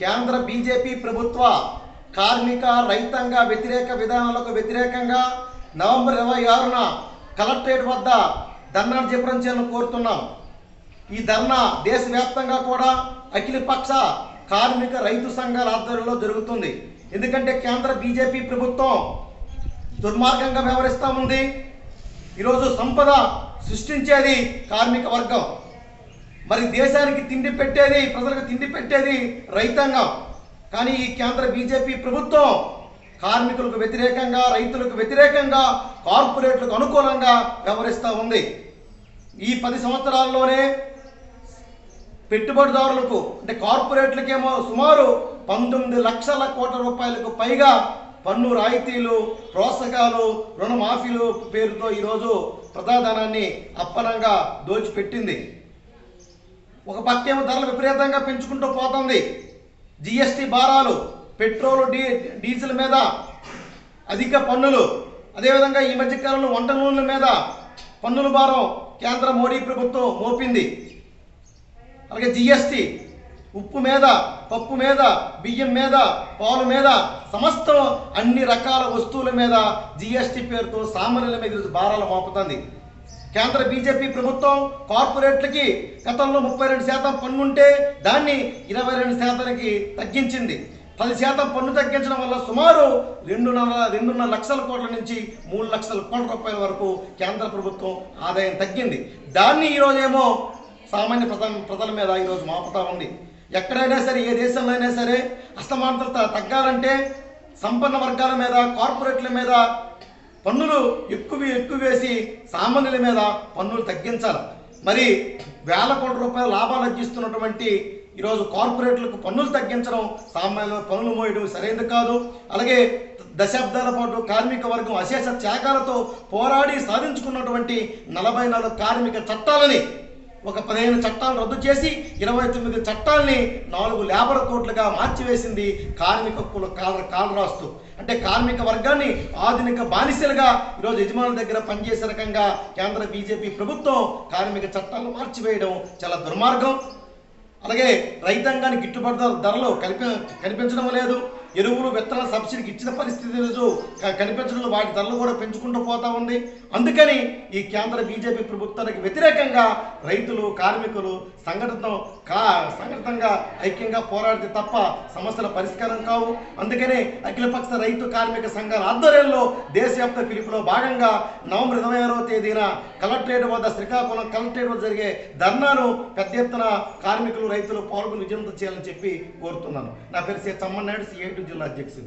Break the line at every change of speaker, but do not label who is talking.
కేంద్ర బీజేపీ ప్రభుత్వ కార్మిక రైతాంగ వ్యతిరేక విధానాలకు వ్యతిరేకంగా నవంబర్ ఇరవై ఆరున కలెక్టరేట్ వద్ద ధర్నా జపరం చేయాలని కోరుతున్నాం. ఈ ధర్నా దేశవ్యాప్తంగా కూడా అఖిలపక్ష కార్మిక రైతు సంఘాల ఆధ్వర్యంలో జరుగుతుంది. ఎందుకంటే కేంద్ర బీజేపీ ప్రభుత్వం దుర్మార్గంగా వ్యవహరిస్తూ ఉంది. ఈరోజు సంపద సృష్టించేది కార్మిక వర్గం. మరి దేశానికి తిండి పెట్టేది ప్రజలకు తిండి పెట్టేది రైతాంగం. కానీ ఈ కేంద్ర బీజేపీ ప్రభుత్వం కార్మికులకు వ్యతిరేకంగా రైతులకు వ్యతిరేకంగా కార్పొరేట్లకు అనుకూలంగా వ్యవహరిస్తూ ఉంది. ఈ పది సంవత్సరాల్లోనే పెట్టుబడిదారులకు అంటే కార్పొరేట్లకేమో సుమారు పంతొమ్మిది లక్షల కోట్ల రూపాయలకు పైగా పన్ను రాయితీలు ప్రోత్సాహాలు రుణమాఫీలు పేరుతో ఈరోజు ప్రజాధనాన్ని అప్పనంగా దోచిపెట్టింది. ఒక పక్కేమో ధరలు విపరీతంగా పెంచుకుంటూ పోతుంది. జిఎస్టి భారాలు పెట్రోల్ డీ డీజిల్ మీద అధిక పన్నులు. అదేవిధంగా ఈ మధ్యకాలంలో వంట నూనెల మీద పన్నుల భారం కేంద్ర మోడీ ప్రభుత్వం మోపింది. అలాగే జిఎస్టి ఉప్పు మీద పప్పు మీద బియ్యం మీద పాలు మీద సమస్తం అన్ని రకాల వస్తువుల మీద జిఎస్టి పేరుతో సామాన్యుల మీద భారాలు మోపుతుంది. కేంద్ర బీజేపీ ప్రభుత్వం కార్పొరేట్లకి గతంలో ముప్పై రెండు శాతం పన్ను ఉంటే దాన్ని ఇరవై రెండు శాతానికి తగ్గించింది. పది శాతం పన్ను తగ్గించడం వల్ల సుమారు రెండున్నర రెండున్నర లక్షల కోట్ల నుంచి మూడు లక్షల కోట్ల రూపాయల వరకు కేంద్ర ప్రభుత్వం ఆదాయం తగ్గింది. దాన్ని ఈరోజేమో సామాన్య ప్రజల ప్రజల మీద ఈరోజు మాపుతా ఉంది. ఎక్కడైనా సరే ఏ దేశంలో అయినా సరే అస్తమానత తగ్గాలంటే సంపన్న వర్గాల మీద కార్పొరేట్ల మీద పన్నులు ఎక్కువ ఎక్కువ వేసి సామాన్యుల మీద పన్నులు తగ్గించాలి. మరి వేల కోట్ల రూపాయల లాభాలు అర్జిస్తున్నటువంటి ఈరోజు కార్పొరేట్లకు పన్నులు తగ్గించడం సామాన్యుల పన్నులు మోయడం సరైనది కాదు. అలాగే దశాబ్దాల పాటు కార్మిక వర్గం అశేష త్యాగాలతో పోరాడి సాధించుకున్నటువంటి నలభై నాలుగు కార్మిక చట్టాలని ఒక పదిహేను చట్టాలను రద్దు చేసి ఇరవై తొమ్మిది చట్టాలని నాలుగు లేబర్ కోట్లుగా మార్చివేసింది కార్మిక కుల కాల కాలరాస్తు. అంటే కార్మిక వర్గాన్ని ఆధునిక బానిసలుగా ఈరోజు యజమానుల దగ్గర పనిచేసే రకంగా కేంద్ర బీజేపీ ప్రభుత్వం కార్మిక చట్టాలను మార్చివేయడం చాలా దుర్మార్గం. అలాగే రైతాంగానికి గిట్టుబాటు ధరలు కల్పి కనిపించడం లేదు. ఎరువులు విత్తన సబ్సిడీకి ఇచ్చిన పరిస్థితి రోజు కనిపించడంలో వాటి ధరలు కూడా పెంచుకుంటూ పోతా ఉంది. అందుకని ఈ కేంద్ర బీజేపీ ప్రభుత్వానికి వ్యతిరేకంగా రైతులు కార్మికులు సంఘటన కా సంఘటితంగా ఐక్యంగా పోరాడితే తప్ప సమస్యల పరిష్కారం కావు. అందుకనే అఖిలపక్ష రైతు కార్మిక సంఘాల ఆధ్వర్యంలో దేశవ్యాప్త పిలుపులో భాగంగా నవంబర్ ఇరవై ఆరవ తేదీన కలెక్టరేట్ వద్ద శ్రీకాకుళం కలెక్టరేట్ వద్ద జరిగే ధర్నాను పెద్ద ఎత్తున కార్మికులు రైతులు పాల్గొని విజయంతం చేయాలని చెప్పి కోరుతున్నాను. నా పేరు C. Chammannaidu CIT Regional Jackson.